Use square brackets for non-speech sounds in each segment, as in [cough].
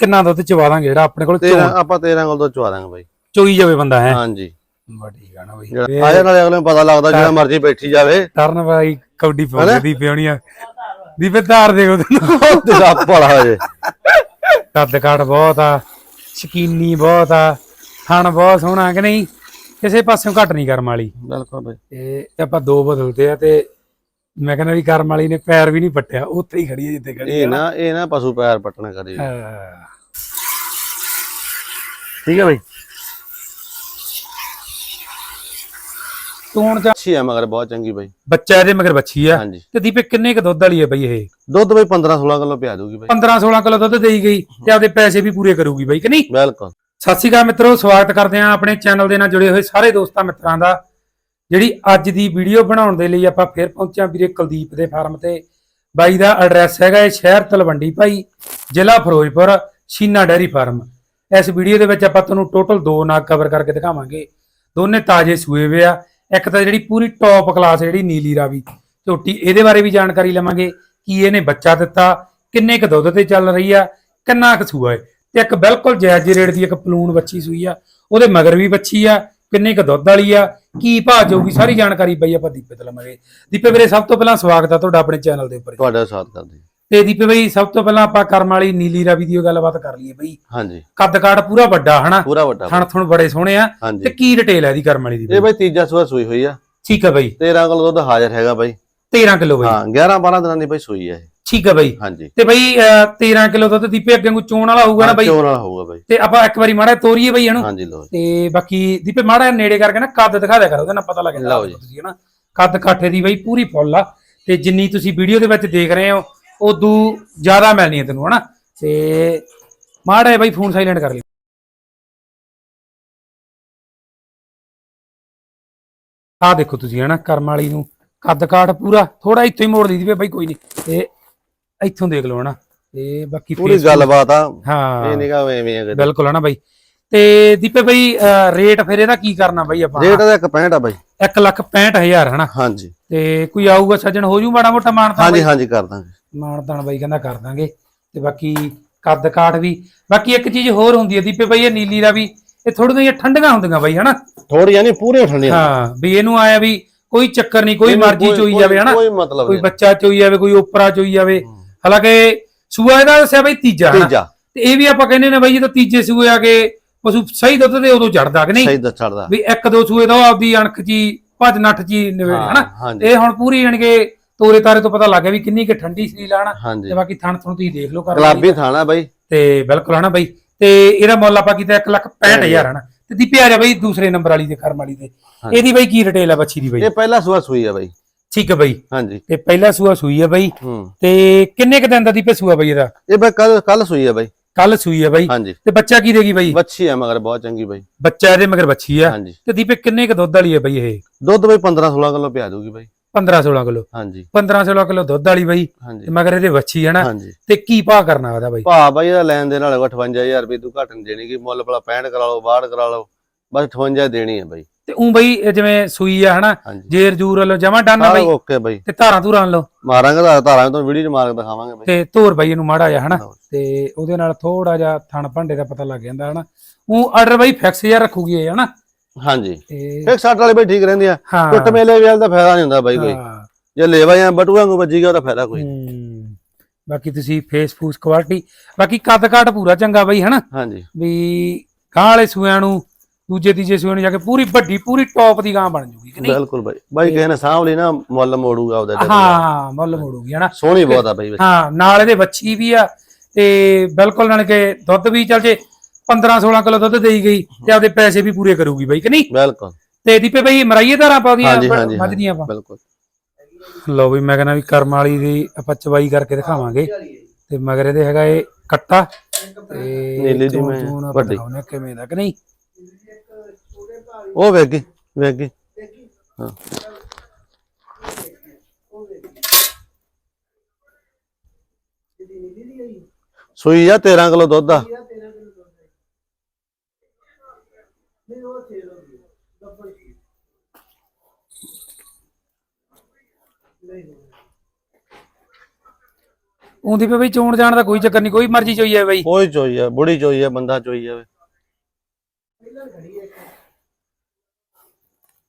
ਕਿੰਨਾ ਦੁੱਧ ਚਵਾ ਦਾਂਗੇ ਜਿਹੜਾ ਆਪਣੇ ਕੋਲ 13 ਆਪਾਂ 13 ਕੋਲ ਤੋਂ ਚਵਾ ਦਾਂਗੇ ਬਾਈ। ਚੋਈ ਜਾਵੇ ਬੰਦਾ ਹੈ? ਹਾਂਜੀ। ਬਾ ਠੀਕ ਆ ਨਾ ਬਈ। ਜਿਹੜਾ ਆਇਆ ਨਾਲੇ ਅਗਲੇ ਨੂੰ ਪਤਾ ਲੱਗਦਾ ਜਿਹੜਾ ਮਰਜ਼ੀ ਬੈਠੀ ਜਾਵੇ। ਟਰਨ ਬਾਈ ਕੌਡੀ ਪਾਉਂਦੀ ਪਿਉਣੀ ਆ ਦੀਪੇ ਧਾਰ ਦੇ ਉਹਨੂੰ ਤੇਰਾ ਭਲਾ ਜੇ ਕੱਦ ਕਾਠ ਬਹੁਤ ਆ ਸ਼ਕੀਨੀ ਬਹੁਤ ਆ ਥਣ ਬਹੁਤ ਸੋਹਣਾ ਕਿ ਨਹੀਂ? ਕਿਸੇ ਪਾਸਿਓਂ ਘੱਟ ਨਹੀਂ ਕਰਮ ਵਾਲੀ। ਬਿਲਕੁਲ ਬਾਈ। ਤੇ ਆਪਾਂ ਦੋ ਬਦਲਦੇ ਆ ਤੇ ਮੈਂ ਕਹਿੰਦਾ ਵੀ ਕਰਮ ਵਾਲੀ ਨੇ ਪੈਰ ਵੀ ਨਹੀਂ ਪੱਟਿਆ ਉੱਥੇ ਹੀ ਖੜੀ ਹੈ ਜਿੱਥੇ ਖੜੀ ਇਹ ਨਾ ਇਹ ਨਾ ਪਸ਼ੂ ਪੈਰ ਪਟਣਾ ਕਰੇ। ਆ ਠੀਕ ਹੈ ਬਾਈ। ਤੂੰ ਹੁਣ ਜਾ ਅੱਛੀ ਹੈ ਮਗਰ ਬਹੁਤ ਚੰਗੀ ਬਾਈ। ਬੱਚਾ ਇਹਦੇ ਮਗਰ ਬੱਚੀ ਆ। ਹਾਂਜੀ। ਤੇ ਦੀਪੇ ਕਿੰਨੇ ਕ ਦੁੱਧ ਵਾਲੀ ਹੈ ਬਈ ਇਹ? ਦੁੱਧ ਬਾਈ 15 16 ਕਿਲੋ ਪਿਆ ਦੂਗੀ ਬਾਈ। 15 16 ਕਿਲੋ ਦੁੱਧ ਦੇਈ ਗਈ ਤੇ ਆਪਦੇ ਪੈਸੇ ਵੀ ਪੂਰੇ ਕਰੂਗੀ ਬਈ ਕਿ ਨਹੀਂ? ਬਿਲਕੁਲ। ਸਤਿ ਸ਼੍ਰੀ ਅਕਾਲ ਮਿੱਤਰੋ ਸਵਾਗਤ ਕਰਦੇ ਹਾਂ ਆਪਣੇ ਚੈਨਲ ਦੇ ਨਾਲ ਜੁੜੇ ਹੋਏ ਸਾਰੇ ਦੋਸਤਾਂ ਮਿੱਤਰਾਂ ਦਾ। ਜਿਹੜੀ ਅੱਜ ਦੀ ਵੀਡੀਓ ਬਣਾਉਣ ਦੇ ਲਈ ਆਪਾਂ ਫਿਰ ਪਹੁੰਚਿਆ ਵੀਰੇ ਕੁਲਦੀਪ ਦੇ ਫਾਰਮ ਤੇ। ਬਾਈ ਦਾ ਐਡਰੈਸ ਹੈਗਾ ਇਹ ਸ਼ਹਿਰ ਤਲਵੰਡੀ ਭਾਈ, ਜ਼ਿਲ੍ਹਾ ਫਿਰੋਜ਼ਪੁਰ ਸ਼ੀਨਾ ਡੈਰੀ ਫਾਰਮ। ਇਸ ਵੀਡੀਓ ਦੇ ਵਿੱਚ ਆਪਾਂ ਤੁਹਾਨੂੰ ਟੋਟਲ ਦੋ ਨਾਗ ਕਵਰ ਕਰਕੇ ਦਿਖਾਵਾਂਗੇ। ਦੋਨੇ ਤਾਜ਼ੇ ਸੂਏ ਵੇ ਆ। ਇੱਕ ਤਾਂ ਜਿਹੜੀ ਪੂਰੀ ਟੌਪ ਕਲਾਸ ਜਿਹੜੀ ਨੀਲੀ ਰਾਵੀ ਝੋਟੀ, ਇਹਦੇ ਬਾਰੇ ਵੀ ਜਾਣਕਾਰੀ ਲਵਾਂਗੇ ਕੀ ਇਹਨੇ ਬੱਚਾ ਦਿੱਤਾ, ਕਿੰਨੇ ਕੁ ਦੁੱਧ ਤੇ ਚੱਲ ਰਹੀ ਆ, ਕਿੰਨਾ ਕੁ ਸੂਆ ਹੈ ਤੇ ਇੱਕ ਬਿਲਕੁਲ ਜਾਇਜ਼ ਰੇਟ ਦੀ ਇੱਕ ਪਲੂਨ ਬੱਚੀ ਸੂਈ ਆ, ਉਹਦੇ ਮਗਰ ਵੀ ਬੱਚੀ ਆ ਕਿੰਨੇ ਕੁ ਦੁੱਧ ਵਾਲੀ ਆ ਕੀ ਭਾਅ ਜਾਊਗੀ ਸਾਰੀ ਜਾਣਕਾਰੀ ਬਈ ਆਪਾਂ ਦੀਪੇ ਤੋਂ ਲਵਾਂਗੇ। ਦੀਪੇ ਵੀਰੇ ਸਭ ਤੋਂ ਪਹਿਲਾਂ ਸਵਾਗਤ ਆ ਤੁਹਾਡਾ ਆਪਣੇ ਚੈਨਲ ਦੇ ਉੱਪਰ ਤੁਹਾਡਾ ਸਾਥ ਕਰਦੇ ਤੇ ਦੀਪੇ ਬਈ ਸਭ ਤੋਂ ਪਹਿਲਾਂ ਆਪਾਂ ਕਰਮ ਵਾਲੀ ਨੀਲੀ ਰਾਵੀ ਦੀ ਉਹ ਗੱਲਬਾਤ ਕਰ ਲਈਏ ਬਈ। ਹਾਂਜੀ। ਕੱਦ ਕਾਠ ਪੂਰਾ ਵੱਡਾ ਹਨਾ? ਪੂਰਾ ਵੱਡਾ। ਥਣ ਥਣ ਬੜੇ ਸੋਹਣੇ ਆ। ਤੇ ਕੀ ਡਿਟੇਲ ਹੈ ਇਹਦੀ ਕਰਮ ਵਾਲੀ ਦੀ ਇਹ ਬਾਈ? ਤੀਜਾ ਸੂਆ ਸੂਈ ਹੋਈ ਆ। ਠੀਕ ਹੈ ਬਈ। 13 ਕਿਲੋ ਦੁੱਧ ਹਾਜ਼ਰ ਹੈਗਾ ਬਾਈ। 13 ਕਿਲੋ ਬਈ। ਹਾਂ 11 12 ਦਿਨਾਂ ਦੀ ਬਾਈ ਸੂਈ ਆ ਇਹ। ਠੀਕ ਹੈ ਬਈ। ਹਾਂਜੀ। ਤੇ ਬਈ ਅਹ, 13 ਕਿਲੋ ਦੁੱਧ ਦੀਪੇ ਅੱਗੇ ਨੂੰ ਚੋਣ ਵਾਲਾ ਹੋਊਗਾ ਨਾ ਬਈ? ਚੋਣ ਵਾਲਾ ਹੋਊਗਾ ਬਾਈ। ਤੇ ਆਪਾਂ ਇੱਕ ਵਾਰੀ ਮਾੜਾ ਤੋਰੀਏ ਬਈ ਇਹਨੂੰ। ਹਾਂਜੀ ਤੇ ਬਾਕੀ ਦੀਪੇ ਮਾੜਾ ਨੇੜੇ ਕਰਕੇ ਨਾ ਕੱਦ ਦਿਖਾ ਦਿਆ ਕਰੋ ਉਹਦੇ ਨਾਲ ਪਤਾ ਲੱਗ ਜਾਂਦਾ ਲਓ ਜੀ। ਹਨਾ। ਕੱਦ ਕਾਠੇ ਦੀ ਬਈ ਪੂਰੀ ਫੁੱਲ ਆ। ਤੇ ਜਿੰਨੀ ਤੁਸੀਂ ਵੀਡੀਓ ਦੇ ਵਿੱਚ ਦੇਖ ਰਹੇ ਹੋ ਉਦੋਂ ਜ਼ਿਆਦਾ ਮਿਲਣੀ ਹੈ ਤੈਨੂੰ ਹਨਾ। ਤੇ ਮਾੜਾ ਜਿਹਾ ਬਈ ਫੋਨ ਸਾਇਲੈਂਟ ਕਰ ਲਈ। ਆ ਦੇਖੋ ਤੁਸੀਂ ਹਨਾ ਕਰਮ ਵਾਲੀ ਨੂੰ। ਕੱਦ ਕਾਠ ਪੂਰਾ ਥੋੜਾ ਇੱਥੋਂ ਹੀ ਮੋੜ ਦੀ ਦੀਪੇ ਬਈ ਕੋਈ ਨਹੀਂ। ਤੇ ਇੱਥੋਂ ਦੇਖ ਲਓ ਹਨਾ। ਤੇ ਬਾਕੀ ਪੂਰੀ ਗੱਲਬਾਤ ਆ। ਹਾਂ। ਇਹ ਨਿਗਾ ਐਵੇਂ ਆ ਬਿਲਕੁਲ ਹਨਾ ਬਾਈ। ਤੇ ਦੀਪੇ ਬਾਈ ਰੇਟ ਫਿਰ ਇਹਦਾ ਕੀ ਕਰਨਾ ਬਾਈ ਆਪਾਂ? ਰੇਟ ਦਾ 165 ਆ ਬਾਈ। 1 ਲੱਖ 65000 ਹਨਾ। ਹਾਂਜੀ। ਤੇ ਕੋਈ ਆਊਗਾ ਸੱਜਣ ਹੋ ਜੂ ਮਾੜਾ ਮੋਟਾ ਮਾਨਤਾਨ ਹਾਂਜੀ ਹਾਂਜੀ ਕਰ ਦਾਂਗੇ। ਮਾਨਤਾਨ ਬਾਈ ਕਹਿੰਦਾ ਕਰ ਦਾਂਗੇ। ਤੇ ਬਾਕੀ ਕੱਦ ਕਾਠ ਵੀ। ਬਾਕੀ ਇੱਕ ਚੀਜ਼ ਹੋਰ ਹੁੰਦੀ ਹੈ ਦੀਪੇ ਬਾਈ ਇਹ ਨੀਲੀ ਦਾ ਵੀ। ਇਹ ਥੋੜੀਆਂ ਜਿਹੀਆਂ ਠੰਡੀਆਂ ਹੁੰਦੀਆਂ ਬਾਈ ਹਨਾ। ਥੋੜੀ ਯਾਨੀ ਪੂਰੀਆਂ ਠੰਡੀਆਂ। ਹਾਂ ਵੀ ਇਹਨੂੰ ਆਇਆ ਵੀ ਕੋਈ ਚੱਕਰ ਨਹੀਂ ਕੋਈ ਮਰਜ਼ੀ ਚੋਈ ਜਾਵੇ ਹਨਾ। ਕੋਈ ਮਤਲਬ ਕੋਈ ਨਹੀਂ। ਬੱਚਾ ਚੋਈ ਜਾਵੇ ਕੋਈ ਉਪਰਾ ਚੋਈ ਜਾਵੇ। ਹਾਲਾਂਕਿ ਸੂਆ ਇਹਦਾ ਦੱਸਿਆ ਬਾਈ ਤੀਜਾ ਹਨਾ? ਤੀਜਾ। ਤੇ ਇਹ ਵੀ ਆਪਾਂ ਕਹਿੰਦੇ ਨੇ ਬਾਈ ਜਦੋਂ ਤੀਜੇ ਸੂਏ ਆ ਕੇ ਪਸ਼ੂ ਸਹੀ ਦੁੱਧ ਦੇ ਉਦੋਂ ਚੜਦਾ ਕਿ ਨਹੀਂ? ਸਹੀ ਦੱਸ ਛੱਡਦਾ ਵੀ ਇੱਕ ਦੋ ਸੂਏ ਦਾ ਉਹ ਆਪਦੀ ਅਣਖ ਜੀ ਭੱਜ ਨੱਠ ਜੀ ਨਿਵੇੜ ਹਨਾ? ਹਾਂਜੀ। ਇਹ ਹੁਣ ਪੂਰੀ ਜਾਣਗੇ ਤੋਰੇ ਤਾਰੇ ਤੋਂ ਪਤਾ ਲੱਗ ਗਿਆ ਵੀ ਕਿੰਨੀ ਕਿ ਠੰਡੀ ਸਰੀਰ ਆ ਹਨਾ? ਹਾਂਜੀ। ਤੇ ਬਾਕੀ ਥਣ ਥਣ ਤੁਸੀਂ ਦੇਖ ਲਓ ਕਰ ਗੁਲਾਬੀ ਥਾਣਾ ਬਾਈ। ਤੇ ਬਿਲਕੁਲ ਹਨਾ ਬਾਈ? ਤੇ ਇਹਦਾ ਮੁੱਲ ਆਪਾਂ ਕੀਤਾ 1 ਲੱਖ 65000 ਹਨਾ? ਤੇ ਦੀਪੇ ਆ ਜਾ ਬਾਈ ਦੂਸਰੇ ਨੰਬਰ ਵਾਲੀ ਦੇ ਕਰਮ ਵਾਲੀ ਦੇ। ਇਹਦੀ ਬਾਈ ਕੀ ਰਿਟੇਲ ਆ ਬੱਚੀ ਦੀ ਬਾਈ? ਇਹ ਪਹਿਲਾ ਸੂਆ ਸੂਈ ਆ ਬਾਈ। ਠੀਕ ਹੈ ਬਾਈ। ਹਾਂਜੀ। ਤੇ ਪਹਿਲਾ ਸੂਆ ਸੂਈ ਆ ਬਾਈ। ਹੂੰ। ਤੇ ਕਿੰਨੇ ਕ ਦਿਨ ਦਾ ਦੀਪੇ ਸੂਆ ਬਾਈ ਇਹਦਾ? ਇਹ ਬਾਈ ਕੱਲ ਕੱਲ ਸੂਈ ਆ ਬਾਈ। ਕੱਲ ਸੂਈ ਆ ਬਾਈ। ਹਾਂਜੀ। ਤੇ ਬੱਚਾ ਕੀ ਦੇਗੀ ਬਾਈ? ਬੱਚੀ ਆ ਮਗਰ ਬਹੁਤ ਚੰਗੀ ਬਾਈ। ਬੱਚਾ ਇਹਦੇ ਮਗਰ ਬੱਚੀ ਆ। ਹਾਂਜੀ। ਤੇ ਦੀਪੇ ਕਿੰਨੇ ਕ ਦੁੱਧ ਵਾਲੀ ਆ ਬਾਈ ਇਹ? ਦੁੱਧ ਬਾਈ 15 16 ਕਿਲੋ ਪਿਆ ਦੂਗੀ ਬਾਈ। 15 16 ਕਿਲੋ। ਹਾਂਜੀ। 15 16 ਕਿਲੋ ਦੁੱਧ ਵਾਲੀ ਬਾਈ। ਹਾਂਜੀ। ਤੇ ਮਗਰ ਇਹਦੇ ਵੱਛੀ ਹੈ ਨਾ। ਹਾਂਜੀ। ਤੇ ਕੀ ਭਾਅ ਕਰਨਾ ਉਹਦਾ ਬਾਈ? ਭਾ ਬਾਈ ਇਹਦਾ ਲੈਣ ਦੇ ਨਾਲ 58000 ਰੁਪਏ ਤੂੰ ਘੱਟ ਨਹੀਂ ਦੇਣੀ ਕਿ ਮੁੱਲ ਭਲਾ 65 ਕਰਾ ਲਓ 62 ਕਰਾ ਲਓ। ਬਸ 58 ਦੇਣੀ ਹੈ ਬਾਈ। ਤੇ ਉਹ ਬਾਈ ਜਿਵੇਂ ਸੂਈ ਆ ਹਨਾ ਹਾਂਜੀ। ਜੇਰ ਜੂਰ ਵੱਲੋਂ ਜਮਾ ਡਾਨਾ ਸਾਰਾ ਬਾਈ। ਓਕੇ ਬਾਈ। ਤੇ ਧਾਰਾਂ ਧੂਰਾਂ ਲਓ ਮਾਰਾਂਗੇ ਤਾਂ ਧਾਰਾਂ ਤੋਂ ਵੀਡੀਓ ਚ ਮਾਰ ਕੇ ਦਿਖਾਵਾਂਗੇ ਬਾਈ। ਤੇ ਧੋਰ ਬਾਈ ਇਹਨੂੰ ਮਾੜਾ ਜਿਹਾ ਹਨਾ। ਤੇ ਉਹਦੇ ਨਾਲ ਥੋੜਾ ਜਿਹਾ ਥਣ ਭਾਂਡੇ ਦਾ ਪਤਾ ਲੱਗ ਜਾਂਦਾ ਹਨਾ। ਉਹ ਆਰਡਰ ਬਾਈ ਫਿਕਸ ਜਿਹਾ ਰੱਖੂਗੀ ਇਹ ਹਨਾ। ਹਾਂਜੀ। ਤੇ ਇੱਕ ਸੱਟ ਵਾਲੀ ਬਾਈ ਠੀਕ ਰਹਿੰਦੀ ਆ। ਹਾਂ। ਟੁੱਟ ਮੇਲੇ ਵੀ ਦਾ ਫਾਇਦਾ ਨਹੀਂ ਹੁੰਦਾ ਬਾਈ ਕੋਈ। ਹਾਂ, ਜੇ ਲੇਵਾ ਜਾਂ ਬਟੂਆਂ ਨੂੰ ਵੱਜੀ ਗਿਆ ਉਹਦਾ ਫਾਇਦਾ ਕੋਈ ਨਹੀਂ। ਹੂੰ। ਬਾਕੀ ਤੁਸੀਂ ਫੇਸ ਫੂਸ ਕੁਆਲਿਟੀ ਬਾਕੀ ਕੱਦ ਕਾਠ ਪੂਰਾ ਚੰਗਾ ਬਾਈ ਹਨਾ। ਹਾਂਜੀ। ਵੀ ਗਾਂ ਵਾਲੇ ਸੂਆਂ ਨੂੰ ਦੂਜੇ ਤੀਜੇ ਸੂਆਂ ਨੂੰ ਜਾ ਕੇ ਪੂਰੀ ਵੱਡੀ ਪੂਰੀ ਟੌਪ ਦੀ ਗਾਂ ਬਣ ਜੂਗੀ ਕਿ ਨਹੀਂ? ਬਿਲਕੁਲ ਬਾਈ। ਬਾਈ ਕਿਸੇ ਨੇ ਸਾਂਭ ਲਈ ਨਾ ਮੁੱਲ ਮੋੜੂਗਾ ਉਹਦਾ। ਹਾਂ ਮੁੱਲ ਮੋੜੂਗੀ ਹਨਾ? ਸੋਹਣੀ ਬਹੁਤ ਆ ਬਾਈ। ਹਾਂ ਨਾਲ ਇਹਦੇ ਵੱਛੀ ਵੀ ਆ ਤੇ ਬਿਲਕੁਲ ਨਾਲ ਕੇ ਦੁੱਧ ਵੀ ਚੱਲ ਜੇ 15 16 ਕਿਲੋ ਦੁੱਧ ਦੇਈ ਗਈ ਤੇ ਆਪਦੇ ਪੈਸੇ ਵੀ ਪੂਰੇ ਕਰੂਗੀ ਬਾਈ ਕਿ ਨਹੀਂ? ਬਿਲਕੁਲ। ਤੇ ਦੀਪੇ ਬਾਈ ਮਰਾਈਏ ਧਾਰਾਂ ਪਾਉਂਦੀਆਂ ਹਾਂਜੀ ਹਾਂਜੀ ਮੱਝ ਦੀਆਂ ਆਪਾਂ? ਬਿਲਕੁਲ। ਲਓ ਵੀ ਮੈਂ ਕਹਿੰਦਾ ਵੀ ਕਰਮ ਵਾਲੀ ਦੀ ਆਪਾਂ ਚਵਾਈ ਕਰਕੇ ਦਿਖਾਵਾਂਗੇ। ਤੇ ਮਗਰ ਇਹਦੇ ਹੈਗਾ ਇਹ ਕੱਟਾ। ਤੇ ਨੀਲੀ ਦੀ ਮੈਂ ਵੱਡੀ। ਕਿਵੇਂ ਦਾ ਕਿ ਨਹੀਂ? ਉਹ ਵੇਖ ਗਈ ਵੇਖ ਗਈ। ਹਾਂ। ਸੂਈ ਆ 13 ਕਿਲੋ ਦੁੱਧ ਆ। ਉਂਦੀ ਪੇ ਬਈ ਚੋਣ ਜਾਣ ਦਾ ਕੋਈ ਚੱਕਰ ਨਹੀਂ ਕੋਈ ਮਰਜ਼ੀ ਚੋਈ ਹੈ ਬਈ। ਕੋਈ ਚੋਈ ਆ ਬੁੜੀ ਚੋਈ ਆ ਬੰਦਾ ਚੋਈ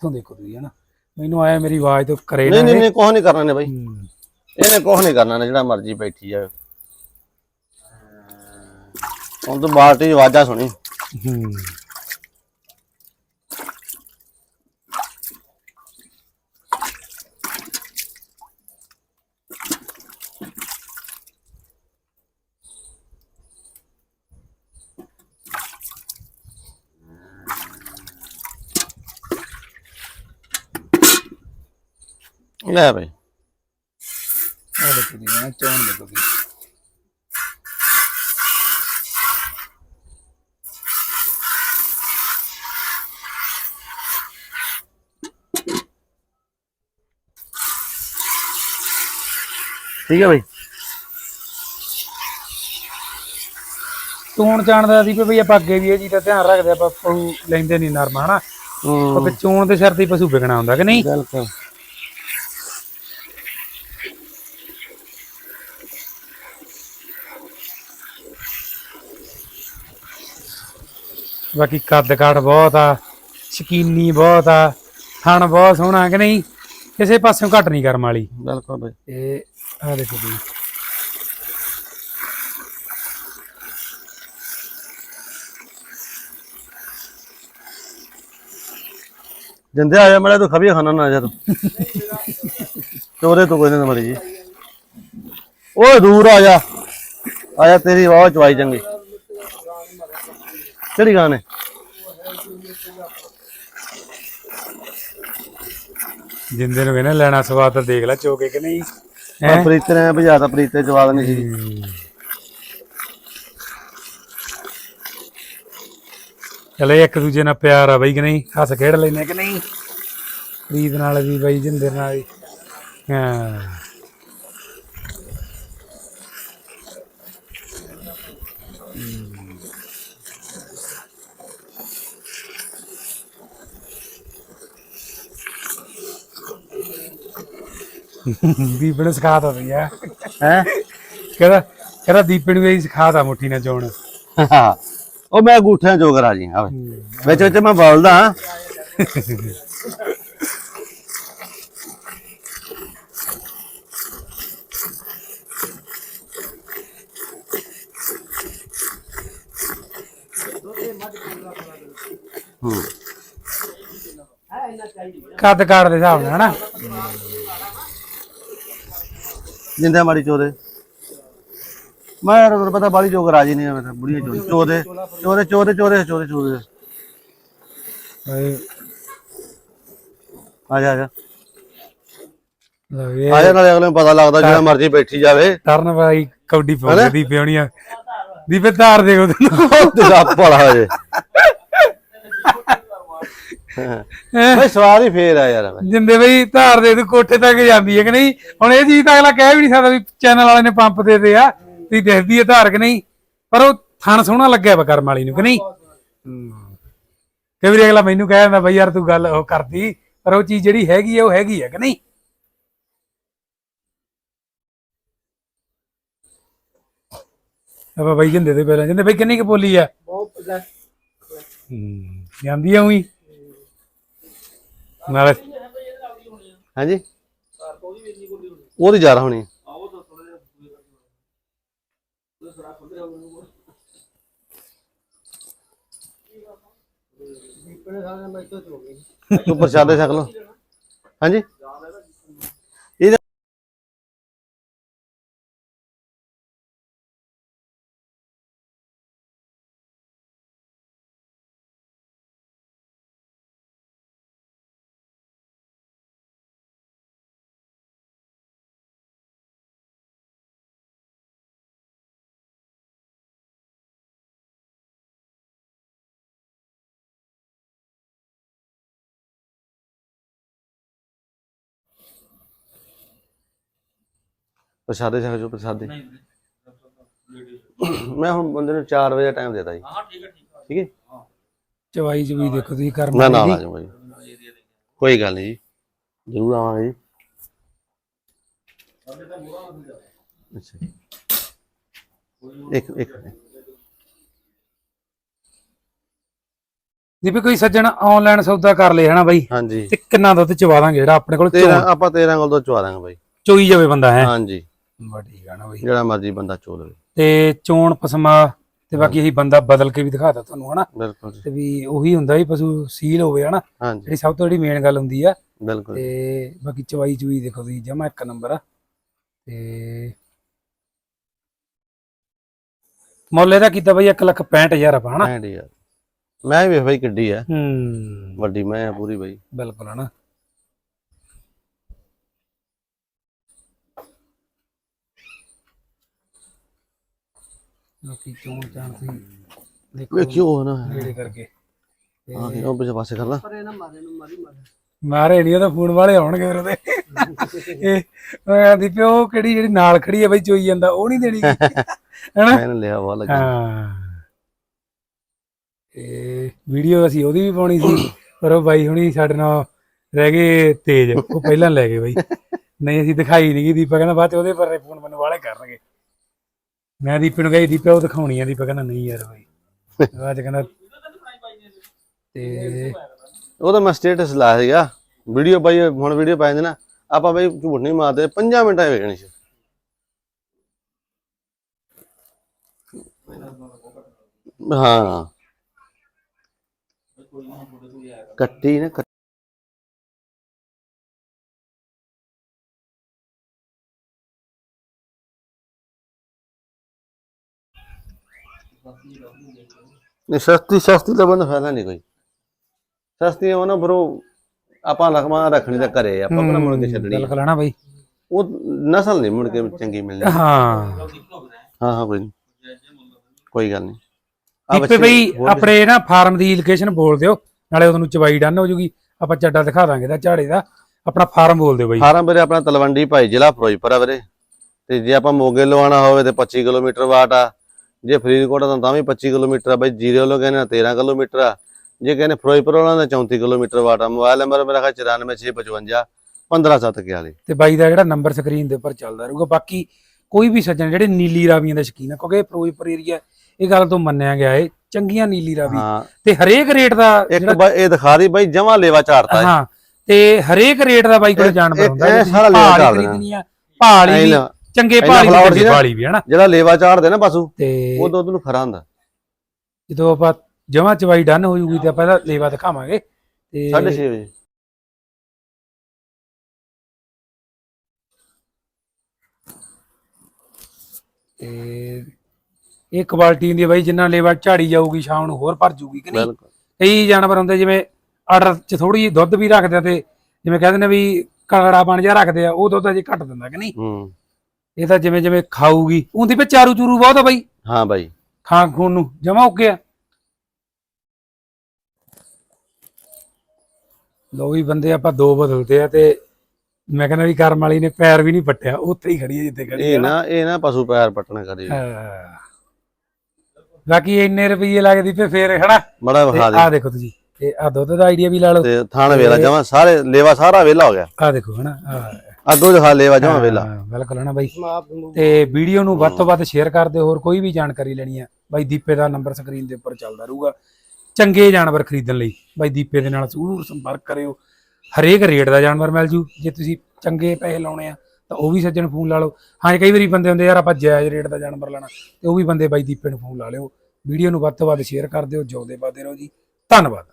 ਤੂੰ ਦੇਖੋ ਤੁਸੀਂ ਹਨਾ? ਮੈਨੂੰ ਆਇਆ ਮੇਰੀ ਆਵਾਜ਼ ਤੋਂ ਕਰੇ ਨਹੀਂ ਨਾ ਨਹੀਂ ਇਹ। ਨਹੀਂ ਕੁਛ ਨਹੀਂ ਕਰਨਾ ਨੇ ਬਾਈ। ਹੂੰ। ਇਹਨੇ ਕੁਛ ਨਹੀਂ ਕਰਨਾ ਨੇ ਜਿਹੜਾ ਮਰਜ਼ੀ ਬੈਠੀ ਜਾਵੇ। ਹੁਣ ਤੂੰ ਬਾਲਟੀ ਦੀ ਆਵਾਜ਼ਾਂ ਸੁਣੀ। ਹੂੰ। ਲੈ ਬਾਈ। ਆ ਦੇਖੋ ਜੀ ਮੈਂ ਚੋਣ ਦੇਖੋ ਜੀ। ਠੀਕ ਹੈ ਬਾਈ। ਚੋਣ ਜਾਣਦਾ ਸੀ ਵੀ ਬਈ ਆਪਾਂ ਅੱਗੇ ਵੀ ਇਹ ਚੀਜ਼ ਦਾ ਧਿਆਨ ਰੱਖਦੇ ਆਪਾਂ ਪਸ਼ੂ ਲੈਂਦੇ ਨਹੀਂ ਨਰਮ ਹਨਾ? ਹੂੰ। ਕਿਉਂਕਿ ਚੋਣ ਦੇ ਸਿਰ ਤੇ ਹੀ ਪਸ਼ੂ ਵਿਕਣਾ ਹੁੰਦਾ ਕਿ ਨਹੀਂ? ਬਿਲਕੁਲ। ਬਾਕੀ ਕੱਦ ਕਾਠ ਬਹੁਤ ਆ ਸ਼ਕੀਨੀ ਬਹੁਤ ਆ ਥਣ ਬਹੁਤ ਸੋਹਣਾ ਕਿ ਨਹੀਂ? ਕਿਸੇ ਪਾਸਿਓਂ ਘੱਟ ਨਹੀਂ ਕਰਮ ਵਾਲੀ। ਬਿਲਕੁਲ ਬਾਈ। ਤੇ ਆ ਦੇਖੋ ਜੀ। ਜਿੰਦੇ ਆ ਜਾ ਮੜਾ ਤੂੰ ਖਬੀਆ ਖਾਣਾ ਨਾ ਆ ਜਾ ਤੂੰ। ਚੋਰੇ ਤੋਂ ਕੋਈ ਨਾ ਮੜੀ ਜੀ। ਓਏ ਦੂਰ ਆ ਜਾ। ਆ ਜਾ ਤੇਰੀ ਆਵਾਜ਼ ਚਵਾਈ ਚੰਗੀ। ਕਿਹੜੀ ਗਾਣੇ ਜਿੰਦੇ ਨੂੰ ਕਹਿੰਦੇ ਲੈਣਾ ਸਵਾਦ ਤਾਂ ਦੇਖ ਲੈ ਚੋਕੇ ਕਿ ਨਹੀਂ? ਆ ਪ੍ਰੀਤੇ ਨੇ ਭਜਾਤਾ ਪ੍ਰੀਤੇ ਜਵਾਬ ਨਹੀਂ ਸੀ। ਚਲੇ ਇੱਕ ਦੂਜੇ ਨਾਲ ਪਿਆਰ ਆ ਬਈ ਕਿ ਨਹੀਂ? ਹੱਸ ਖੇਡ ਲੈਨੇ ਕਿ ਨਹੀਂ? ਰੀਤ ਨਾਲ ਵੀ ਬਈ ਜਿੰਦੇ ਨਾਲ ਵੀ। ਹਾਂ। ਦੀਪ ਨੇ ਸਿਖਾਤਾ ਬਈ ਆ ਹੈ? ਕਹਿੰਦਾ ਕਹਿੰਦਾ ਦੀਪੇ ਨੂੰ ਇਹ ਸਿਖਾਤਾ ਮੁੱਠੀ ਨਾਲ ਚੋਣ। ਉਹ ਮੈਂ ਗੂਠਿਆਂ ਜੋਗਰ ਆ ਜੀ ਵੇ ਵਿੱਚ ਵਿੱਚ ਮੈਂ ਬੋਲਦਾ। ਹਾਂ। ਹੂੰ ਕੱਦ ਕਾੜ ਦੇ ਹਿਸਾਬ ਨਾਲ ਹਨਾ? ਜਿੰਦੇ ਮਾੜੀ ਚੋਦੇ। ਮੈਂ ਤੈਨੂੰ ਪਤਾ ਬਾਲੀ ਜੋਗਰ ਆ ਜੀ ਨਹੀਂ ਮੈਂ ਬੁੜੀਆਂ ਚੋਦੇ ਚੋਦੇ ਚੋਦੇ ਚੋਦੇ ਚੋਦੇ ਚੋਦੇ। ਚੋਦੇ ਆ ਜਾ ਆ ਜਾ। ਆ ਜਾ ਨਾਲੇ ਅਗਲੇ ਨੂੰ ਪਤਾ ਲੱਗਦਾ ਜਿਹੜਾ ਮਰਜ਼ੀ ਬੈਠੀ ਜਾਵੇ। ਤਰਨ ਬਾਈ ਕਬੱਡੀ ਪਾਉਂਦੀ ਪਿਉਣੀ ਆ। ਦੀਪੇ ਧਾਰ ਦੇ ਉਹਦੇ ਨੂੰ ਤੇਰਾ ਭਲਾ ਹੋ ਜੇ। ਬਈ ਸਵਾਲ ਹੀ ਫੇਰ ਆ ਯਾਰ ਜਿੰਦੇ ਬਈ ਧਾਰ ਦੇ ਤੂੰ ਕੋਠੇ ਤੱਕ ਜਾਂਦੀ ਹੈ ਕਿ ਨਹੀਂ? ਹੁਣ ਇਹ ਚੀਜ਼ ਤਾਂ ਅਗਲਾ ਕਹਿ ਵੀ ਨਹੀਂ ਸਕਦਾ ਵੀ ਚੈਨਲ ਵਾਲੇ ਨੇ ਪੰਪ ਦੇ ਦੇ ਆ ਵੀ ਦਿਖਦੀ ਹੈ ਧਾਰ ਕਿ ਨਹੀਂ? ਪਰ ਉਹ ਥਣ ਸੋਹਣਾ ਲੱਗਿਆ ਵਾ ਕਰਮ ਵਾਲੀ ਨੂੰ ਕਿ ਨਹੀਂ? ਕਈ ਵਾਰੀ ਅਗਲਾ ਮੈਨੂੰ ਕਹਿ ਦਿੰਦਾ ਬਈ ਯਾਰ ਤੂੰ ਗੱਲ ਉਹ ਕਰਦੀ ਪਰ ਉਹ ਚੀਜ਼ ਜਿਹੜੀ ਹੈਗੀ ਆ ਉਹ ਹੈਗੀ ਆ ਕਿ ਨਹੀਂ? ਆਪਾਂ ਬਈ ਜਿੰਦੇ ਤੇ ਪਹਿਲਾਂ ਜਿੰਦੇ ਬਈ ਕਿੰਨੀ ਕੁ ਬੋਲੀ ਆ? ਹੂੰ ਜਾਂਦੀ ਆ ਉਹੀ। ਨਾਲੇ ਹਾਂਜੀ? ਉਹਦੀ ਜਾ ਹੋਣੀ। ਤੂੰ ਪ੍ਰਸ਼ਾਦੇ ਛਕ ਲਓ। ਹਾਂਜੀ? ਪ੍ਰਸ਼ਾਦੇ ਛਕ ਜੋ ਪ੍ਰਸ਼ਾਦੇ। ਮੈਂ ਹੁਣ ਬੰਦੇ ਨੂੰ 4 ਵਜੇ ਟਾਈਮ ਦੇਤਾ ਜੀ। ਹਾਂ ਠੀਕ ਹੈ ਠੀਕ ਹੈ। ਠੀਕ ਹੈ? ਚਵਾਈ ਚਵੀ ਦੇਖੋ ਤੁਸੀਂ ਕਰਮ ਮੈਂ ਨਾਲ। ਆ ਜਾਊਂਗਾ ਜੀ ਕੋਈ ਗੱਲ ਨਹੀਂ ਜੀ। ਜ਼ਰੂਰ ਆਵਾਂਗੇ ਜੀ। ਅੱਛਾ ਜੀ। ਇੱਕ ਇੱਕ ਦੀਪੇ ਕੋਈ ਸੱਜਣ ਆਨਲਾਈਨ ਸੌਦਾ ਕਰ ਲੇ ਹਨਾ ਬਾਈ? ਹਾਂਜੀ। ਤੇ ਕਿੰਨਾ ਦੁੱਧ ਚਵਾ ਦਾਂਗੇ ਜਿਹੜਾ ਆਪਣੇ ਕੋਲ 13 ਚੋਣ ਆਪਾਂ 13 ਕੋਲ ਤੋਂ ਚਵਾ ਦਾਂਗੇ ਬਾਈ। ਚੋਈ ਜਾਵੇ ਬੰਦਾ ਹੈ? ਹਾਂਜੀ। ਬਾ ਠੀਕ ਆ ਨਾ ਬਾਈ। ਜਿਹੜਾ ਮਰਜ਼ੀ ਬੰਦਾ ਚੋ ਲਵੇ। ਤੇ ਚੋਣ ਪਸਮਾ ਤੇ ਬਾਕੀ ਇਹੀ ਬੰਦਾ ਬਦਲ ਕੇ ਵੀ ਦਿਖਾਤਾ ਤੁਹਾਨੂੰ ਹਨਾ? ਬਿਲਕੁਲ ਜੀ। ਤੇ ਵੀ ਉਹੀ ਹੁੰਦਾ ਵੀ ਪਸ਼ੂ ਸੀਲ ਹੋਵੇ ਹਨਾ? ਹਾਂਜੀ। ਜਿਹੜੀ ਸਭ ਤੋਂ ਜਿਹੜੀ ਮੇਨ ਗੱਲ ਹੁੰਦੀ ਆ। ਬਿਲਕੁਲ ਤੇ ਬਾਕੀ ਚਵਾਈ ਚੂਈ ਦੇਖੋ ਤੁਸੀਂ ਜਮਾ ਇੱਕ ਨੰਬਰ ਆ। ਤੇ ਮੁੱਲ ਇਹਦਾ ਕੀਤਾ ਬਈ 1 ਲੱਖ 65000 ਆਪਾਂ ਹਨਾ? ਐਂਡ ਯਾਰ ਮੈਂ ਵੀ ਬਾਈ ਕਿੱਡੀ ਆ। ਹੂੰ। ਵੱਡੀ ਮੈਂ ਆ ਪੂਰੀ ਬਾਈ। ਬਿਲਕੁਲ ਹਨਾ? ਬਾਕੀ ਚੋਣ ਚਾਣ ਸੀ ਦੇਖੋ ਵੇਖਿਓ ਨਾ ਨੇੜੇ ਕਰਕੇ। ਹਾਂ ਉਹ ਪਿੱਛੇ ਪਾਸੇ ਕਰ ਲਾ। ਮਾਰੇ ਨਹੀਂ ਉਹਦਾ ਫੋਨ ਵਾਲੇ ਆਉਣਗੇ ਫਿਰ ਉਹਦੇ। ਇਹ ਮੈਂ ਦੀ ਪਿਓ ਕਿਹੜੀ ਜਿਹੜੀ ਨਾਲ ਖੜੀ ਹੈ ਬਈ ਚੋਈ ਜਾਂਦਾ ਉਹ ਨਹੀਂ ਦੇਣੀ। [laughs] ਹੈਨਾ? ਮੈਂ ਲਿਆ ਵਾ ਲੱਗਾ। ਹਾਂ। ਇਹ ਵੀਡੀਓ ਅਸੀਂ ਉਹਦੀ ਵੀ ਪਾਉਣੀ ਸੀ ਪਰ ਉਹ ਬਾਈ ਹੁਣੀ ਸਾਡੇ ਨਾਲ ਰਹਿ ਗਏ ਤੇਜ਼। ਉਹ ਪਹਿਲਾਂ ਲੈ ਗਏ ਬਾਈ। [laughs] ਨਹੀਂ ਅਸੀਂ ਦਿਖਾਈ ਨਹੀਂ ਗਈ ਦੀਪਾ ਕਹਿੰਦਾ ਬਾਅਦ ਚ ਉਹਦੇ ਪਰ ਫੋਨ ਮੈਨੂੰ ਵਾਲੇ ਕਰਨਗੇ। ਮੈਂ ਦੀਪੇ ਨੂੰ ਕਹੀ, ਦੀਪਾ, ਉਹ ਦਿਖਾਉਣੀ ਆ, ਦੀਪਾ ਕਹਿੰਦਾ, ਨਹੀਂ ਯਾਰ ਬਾਈ। ਬਾਅਦ ਚ ਕਹਿੰਦਾ, ਤੇ ਉਹ ਤਾਂ ਮੈਂ ਸਟੇਟਸ ਲਾਇਆ ਸੀਗਾ। ਵੀਡੀਓ ਬਾਈ ਹੁਣ ਵੀਡੀਓ ਪਾਏ ਨੇ ਨਾ। ਆਪਾਂ ਬਾਈ ਝੂਠ ਨਹੀਂ ਮਾਰਦੇ 5 ਮਿੰਟਾਂ ਹੀ ਵੇਖਣੀ ਸੀ। ਹਾਂ। ਕੱਟੀ ਨਾ ਨਹੀਂ ਸਸਤੀ ਸਸਤੀ ਦਾ ਫਾਇਦਾ ਨਹੀਂ ਕੋਈ। ਸਸਤੀ ਉਹ ਨਾ ਬਰੋ ਆਪਾਂ ਲਖਮਾ ਰੱਖਣੀ ਤਾਂ ਘਰੇ ਆਪਾਂ ਕਿਹੜਾ ਮੁੜ ਕੇ ਛੱਡਣੀ ਬਿਲਕੁਲ ਹਨਾ ਬਾਈ। ਉਹ ਨਸਲ ਨਹੀਂ ਮੁੜ ਕੇ ਚੰਗੀ ਮਿਲਣੀ। ਹਾਂ। ਹਾਂ ਹਾਂ ਕੋਈ ਕੋਈ ਗੱਲ ਨਹੀਂ। ਆ ਦੀਪੇ ਬੱਚੇ ਬਈ ਆਪਣੇ ਨਾ ਫਾਰਮ ਦੀ ਲੋਕੇਸ਼ਨ ਬੋਲ ਦਿਓ ਨਾਲੇ ਉਹਨੂੰ ਚਵਾਈ ਡਨ ਹੋ ਜੂਗੀ। ਆਪਾਂ ਚੱਡਾ ਦਿਖਾ ਦਾਂਗੇ ਦਾ ਝਾੜੇ ਦਾ। ਆਪਣਾ ਫਾਰਮ ਬੋਲ ਦਿਓ ਬਾਈ। ਫਾਰਮ ਵੀਰੇ ਆਪਣਾ ਤਲਵੰਡੀ ਭਾਈ ਜ਼ਿਲ੍ਹਾ ਫਿਰੋਜ਼ਪੁਰ ਆ ਵੀਰੇ। ਤੇ ਜੇ ਆਪਾਂ ਮੋਗੇ ਲਵਾਉਣਾ ਹੋਵੇ ਤੇ 25 ਕਿਲੋਮੀਟਰ ਵਾਟ ਆ। ਜੇ ਫਰੀਦਕੋਟ ਆ ਤਾਂ ਤਾਂ ਵੀ 25 ਕਿਲੋਮੀਟਰ ਆ ਬਾਈ ਜੀਰੇ ਵੱਲੋਂ ਕਹਿੰਦੇ ਆ 13 ਕਿਲੋਮੀਟਰ ਆ। ਜੇ ਕਹਿੰਦੇ ਫਿਰੋਜ਼ਪੁਰ ਵਾਲਾ ਦਾ 34 ਕਿਲੋਮੀਟਰ ਵਾਟ ਮੋਬਾਈਲ ਨੰਬਰ ਮੇਰਾ ਹੈ 94655 15741 ਤੇ ਬਾਈ ਦਾ ਜਿਹੜਾ ਨੰਬਰ ਸਕਰੀਨ ਦੇ ਉੱਪਰ ਚੱਲਦਾ ਰਹੂਗਾ ਬਾਕੀ ਕੋਈ ਵੀ ਸੱਜਣ ਜਿਹੜੇ ਨੀਲੀ ਰਾਵੀਆਂ ਦੇ ਸ਼ੌਕੀਨ ਆ ਕਿਉਂਕਿ ਇਹ ਫਿਰੋਜ਼ਪੁਰ ਏਰੀਆ ਇਹ ਗੱਲ ਤੋਂ ਮੰਨਿਆ ਗਿਆ ਏ ਚੰਗੀਆਂ ਨੀਲੀ ਰਾਵੀ। ਤੇ ਹਰੇਕ ਰੇਟ ਦਾ ਇੱਕ ਇਹ ਦਿਖਾ ਰਹੀ ਬਾਈ ਜਮਾ ਲੇਵਾ ਝਾੜਤਾ ਹੈ ਤੇ ਹਰੇਕ ਰੇਟ ਦਾ ਬਾਈ ਕੋਲ ਇਹ- ਹੁੰਦਾ ਇਹ ਸਾਰਾ। ਖਰੀਦਣੀ ਆ ਭਾਲੀ ਚੰਗੇ ਭਾਲੀ flower ਵੀ ਸੀ ਨਾ। ਭਾਲੀ ਵੀ ਹਨਾ ਜਿਹੜਾ ਲੇਵਾ ਝਾੜਦੇ ਨਾ ਪਸ਼ੂ ਤੇ ਉਹ ਦੁੱਧ ਨੂੰ ਖਰਾ ਹੁੰਦਾ। ਜਦੋਂ ਆਪਾਂ ਜਮਾ ਚਵਾਈ ਡਨ ਹੋ ਜੂਗੀ ਤੇ ਇਹਦਾ ਲੇਵਾ ਦਿਖਾਵਾਂਗੇ। ਤੇ 6:30 ਵਜੇ। ਤੇ ਇਹ ਕੁਆਲਿਟੀ ਹੈ ਬਾਈ ਜਿੰਨਾ ਲੇਵਾ ਝਾੜੀ ਜਾਊਗੀ ਸ਼ਾਮ ਨੂੰ ਹੋਰ ਭਰ ਜੂਗੀ ਕਿ ਨਹੀਂ? ਬਿਲਕੁਲ। ਕਈ ਜਾਨਵਰ ਹੁੰਦੇ ਜਿਵੇਂ ਆਰਡਰ ਚ ਥੋੜੀ ਜਿਹੀ ਦੁੱਧ ਵੀ ਰੱਖਦੇ ਆ ਤੇ ਜਿਵੇਂ ਕਹਿੰਦੇ ਨੇ ਵੀ ਕਲੜਾ ਬਣ ਜਾ ਰੱਖਦੇ ਆ ਉਹ ਦੁੱਧ ਅਜੇ ਘੱਟ ਦਿੰਦਾ ਕਿ ਨਹੀਂ? ਹੂੰ। ਇਹ ਤਾਂ ਜਿਵੇਂ ਜਿਵੇਂ ਖਾਊਗੀ ਉਹਦੀ ਵਿੱਚ ਚਾਰੂ ਚੂਰੂ ਬਹੁਤ ਆ ਬਾਈ। ਹਾਂ ਬਾਈ। ਖਾਂ ਖੂਨ ਨੂੰ ਜਮਾ ਹੋ ਗਿਆ। ਲੋ ਵੀ ਬੰਦੇ ਆਪਾਂ ਦੋ ਬਦਲਦੇ ਆ ਤੇ ਮੈਂ ਕਹਿੰਦਾ ਵੀ ਕਰਮ ਵਾਲੀ ਨੇ ਪੈਰ ਵੀ ਨਹੀਂ ਪੱਟਿਆ ਉੱਥੇ ਹੀ ਖੜੀ ਹੈ ਜਿੱਥੇ ਖੜੀ ਇਹ ਹੈ ਨਾ ਇਹ ਨਾ ਪਸ਼ੂ ਪੈਰ ਪਟਣਾ ਕਰੇ। ਹਾਂ। ਬਾਕੀ ਇੰਨੇ ਰੁਪਏ ਲੱਗਦੀ ਪਏ ਫੇਰ ਹਨਾ? ਮੜਾ ਵਿਖਾ ਦੇ। ਆ ਦੇਖੋ ਤੁਸੀਂ ਤੇ ਆ ਦੁੱਧ ਦਾ ਆਈਡੀਆ ਵੀ ਲਾ ਲਓ। ਤੇ ਥਾਣ ਵੇਲਾ ਜਮਾ ਸਾਰੇ ਲੇਵਾ ਸਾਰਾ ਵੇਲਾ ਹੋ ਗਿਆ। ਆ ਦੇਖੋ ਹਨਾ? ਆਹ। ਅੱਗੋਂ ਦਿਖਾ ਲੇਵਾ ਜਮਾ ਵੇਲਾ। ਹਾਂ, ਬਿਲਕੁਲ ਹਨਾ ਬਾਈ। ਤੇ ਵੀਡੀਓ ਨੂੰ ਵੱਧ ਤੋਂ ਵੱਧ ਸ਼ੇਅਰ ਕਰ ਦਿਓ ਹੋਰ ਕੋਈ ਵੀ ਜਾਣਕਾਰੀ ਲੈਣੀ ਆ ਬਾਈ ਦੀਪੇ ਦਾ ਨੰਬਰ ਸਕਰੀਨ ਦੇ ਉੱਪਰ ਚੱਲਦਾ ਰਹੂਗਾ। ਚੰਗੇ ਜਾਨਵਰ ਖਰੀਦਣ ਲਈ ਬਾਈ ਦੀਪੇ ਦੇ ਨਾਲ ਜ਼ਰੂਰ ਸੰਪਰਕ ਕਰਿਓ। ਹਰੇਕ ਰੇਟ ਦਾ ਜਾਨਵਰ ਮਿਲ ਜੂ। ਜੇ ਤੁਸੀਂ ਚੰਗੇ ਪੈਸੇ ਲਾਉਣੇ ਆ ਤਾਂ ਉਹ ਵੀ ਸੱਜਣ ਫੋਨ ਲਾ ਲਓ। ਹਾਂ ਕਈ ਵਾਰੀ ਬੰਦੇ ਹੁੰਦੇ ਯਾਰ ਆਪਾਂ ਜਾਇਜ਼ ਰੇਟ ਦਾ ਜਾਨਵਰ ਲੈਣਾ। ਤੇ ਉਹ ਵੀ ਬੰਦੇ ਬਾਈ ਦੀਪੇ ਨੂੰ ਫੋਨ ਲਾ ਲਿਓ। ਵੀਡੀਓ ਨੂੰ ਵੱਧ ਤੋਂ ਵੱਧ ਸ਼ੇਅਰ ਕਰ ਦਿਓ। ਜਿਉਂਦੇ ਬਾਦੇ ਰਹੋ ਜੀ। ਧੰਨਵਾਦ।